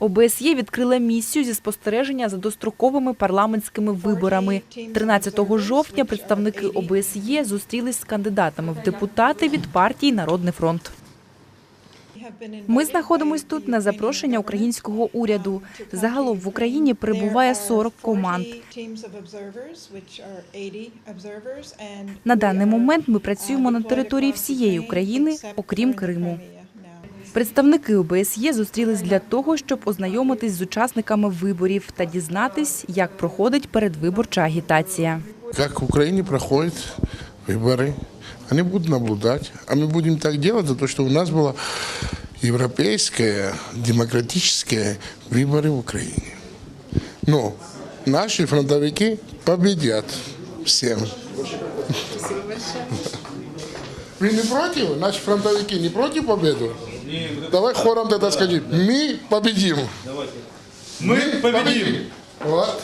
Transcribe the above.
ОБСЄ відкрила місію зі спостереження за достроковими парламентськими виборами. 13 жовтня представники ОБСЄ зустрілись з кандидатами в депутати від партії Народний фронт. Ми знаходимось тут на запрошення українського уряду. Загалом в Україні перебуває 40 команд. На даний момент ми працюємо на території всієї України, окрім Криму. Представники ОБСЄ зустрілись для того, щоб ознайомитись з учасниками виборів та дізнатись, як проходить передвиборча агітація. Как в Украине проходят выборы. Они будут наблюдать. А мы будем так делать за то, что у нас было европейское, демократическое выборы в Украине. Но наши фронтовики победят всем. Вы не против? Наши фронтовики не против победы? Давай хором тогда скажи. Мы победим. Мы победим! Вот.